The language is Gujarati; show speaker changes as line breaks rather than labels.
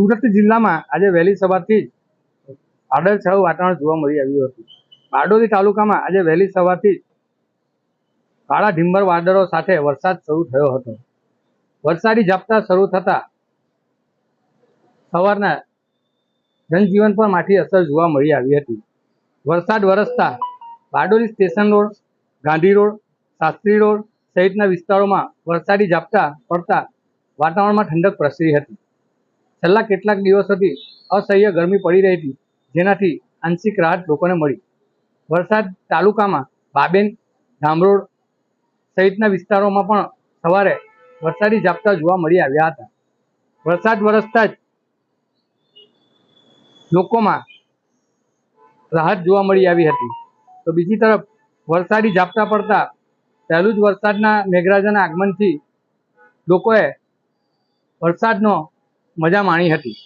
સુરત જિલ્લામાં આજે વહેલી સવારથી જ વાદળછાયું વાતાવરણ જોવા મળી આવ્યું હતું. બારડોલી તાલુકામાં આજે વહેલી સવારથી જ કાળા ઢીંબર વાદળો સાથે વરસાદ શરૂ થયો હતો. વરસાદી ઝાપટા શરૂ થતા સવારના જનજીવન પર માઠી અસર જોવા મળી આવી હતી. વરસાદ વરસતા Bardoli station road, Gandhi road, Shastri road સહિતના વિસ્તારોમાં વરસાદી ઝાપટા પડતા વાતાવરણમાં ઠંડક પ્રસરી હતી. છેલ્લા કેટલાક દિવસોથી અસહ્ય ગરમી પડી રહી હતી, જેનાથી આંશિક રાહત લોકોને મળી. વરસાદ તાલુકામાં બાબેન ધામરોડ સહિતના વિસ્તારોમાં પણ સવારે વરસાદી ઝાપટા જોવા મળી આવ્યા હતા. વરસાદ વરસતા જ લોકોમાં રાહત જોવા મળી આવી હતી. તો બીજી તરફ, વરસાદી ઝાપટા પડતા પહેલું જ વરસાદના મેઘરાજાના આગમનથી લોકોએ વરસાદનો મજા માણી હતી.